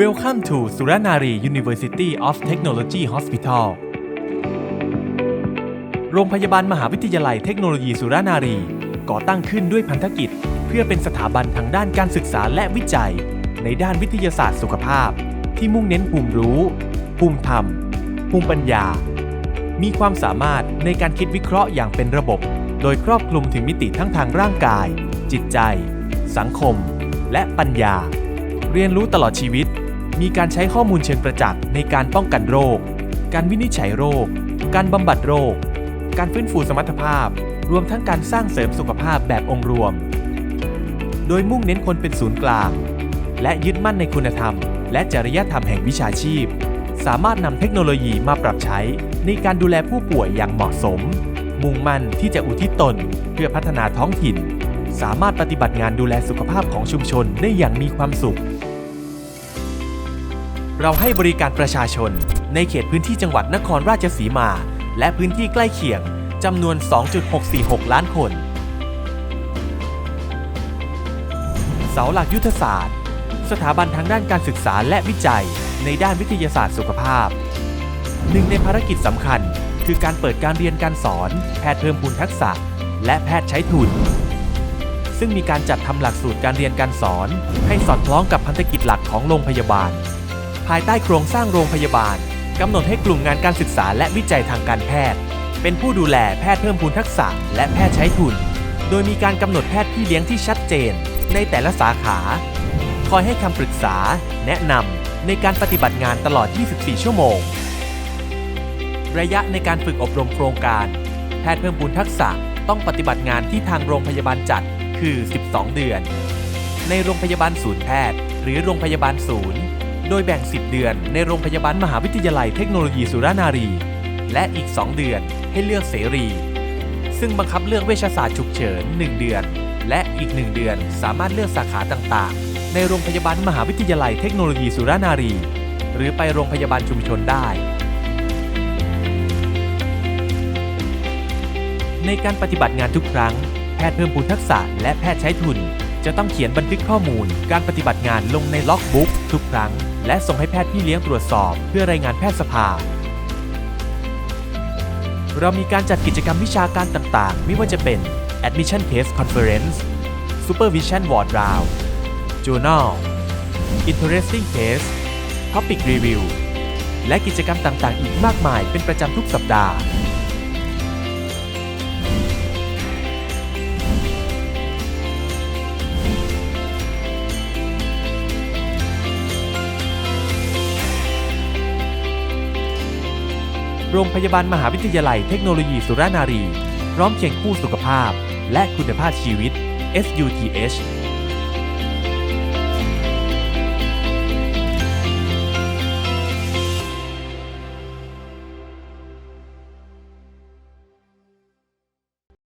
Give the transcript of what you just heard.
Welcome to Suranari University of Technology Hospital โรงพยาบาลมหาวิทยาลัยเทคโนโลยีสุรานารี ก่อตั้งขึ้นด้วยพันธกิจ เพื่อเป็นสถาบันทางด้านการศึกษาและวิจัย ในด้านวิทยาศาสตร์สุขภาพ ที่มุ่งเน้นภูมิรู้ ภูมิธรรม ภูมิปัญญา มีความสามารถในการคิดวิเคราะห์อย่างเป็นระบบ โดยครอบคลุมถึงมิติทั้งทางร่างกาย จิตใจ สังคม และปัญญา เรียนรู้ตลอดชีวิต มีการใช้ข้อมูลเชิงประจักษ์ในการป้องกันโรค การวินิจฉัยโรค การบำบัดโรค การฟื้นฟูสมรรถภาพ รวมทั้งการสร้างเสริมสุขภาพแบบองค์รวม โดยมุ่งเน้นคนเป็นศูนย์กลาง และยึดมั่นในคุณธรรม และจริยธรรมแห่งวิชาชีพ สามารถนำเทคโนโลยีมาปรับใช้ในการดูแลผู้ป่วยอย่างเหมาะสม มุ่งมั่นที่จะอุทิศตนเพื่อพัฒนาท้องถิ่น สามารถปฏิบัติงานดูแลสุขภาพของชุมชนได้อย่างมีความสุข เราให้บริการประชาชน ในเขตพื้นที่จังหวัดนครราชสีมา และพื้นที่ใกล้เคียงจำนวน 2.646 ล้านคน เสาหลักยุทธศาสตร์ สถาบันทางด้านการศึกษาและวิจัย ในด้านวิทยาศาสตร์สุขภาพ หนึ่งในภารกิจสำคัญ คือการเปิดการเรียนการสอน แพทย์เพิ่มพูนทักษะ และแพทย์ใช้ทุน ซึ่งมีการจัดทำหลักสูตรการเรียนการสอน ให้สอดคล้องกับพันธกิจหลักของโรงพยาบาลายใต้โครงสร้างโรงพยาบาลกำหนดให้กลุ่มงานการศึกษาและวิจัยทางการแพทย์ เป็นผู้ดูแลแพทย์เพิ่มพูนทักษะ และแพทย์ใช้ทุน โดยมีการกำหนดแพทย์พี่เลี้ยงที่ชัดเจน ในแต่ละสาขา คอยให้คำปรึกษา แนะนำในการปฏิบัติงานตลอด 24 ชั่วโมง ระยะในการฝึกอบรมโครงการ แพทย์เพิ่มพูนทักษะต้องปฏิบัติงานที่ทางโรงพยาบาลจัดคือ 12 เดือน ในโรงพยาบาลศูนย์แพทย์ หรือโรงพยาบาลศูนย์ โดยแบ่ง 10 เดือนในโรงพยาบาลมหาวิทยาลัยเทคโนโลยีสุรานารี และอีก 2 เดือนให้เลือกเสรี ซึ่งบังคับเลือกเวชศาสตร์ฉุกเฉิน 1 เดือน และอีก 1 เดือนสามารถเลือกสาขาต่างๆ ในโรงพยาบาลมหาวิทยาลัยเทคโนโลยีสุรานารี หรือไปโรงพยาบาลชุมชนได้ในการปฏิบัติงานทุกครั้ง แพทย์เพิ่มพูนทักษะและแพทย์ใช้ทุน จะต้องเขียนบันทึกข้อมูล การปฏิบัติงานลงในล็อกบุ๊กทุกครั้ง และส่งให้แพทย์พี่เลี้ยงตรวจสอบ เพื่อรายงานแพทยสภา เรามีการจัดกิจกรรมวิชาการต่างๆ ไม่ว่าจะเป็น Admission Case Conference Supervision Ward Round Journal Interesting Case Topic Review และกิจกรรมต่างๆ อีกมากมายเป็นประจำทุกสัปดาห์ โรงพยาบาลมหาวิทยาลัยเทคโนโลยีสุรานารี พร้อมเคียงคู่สุขภาพ และคุณภาพชีวิต SUTH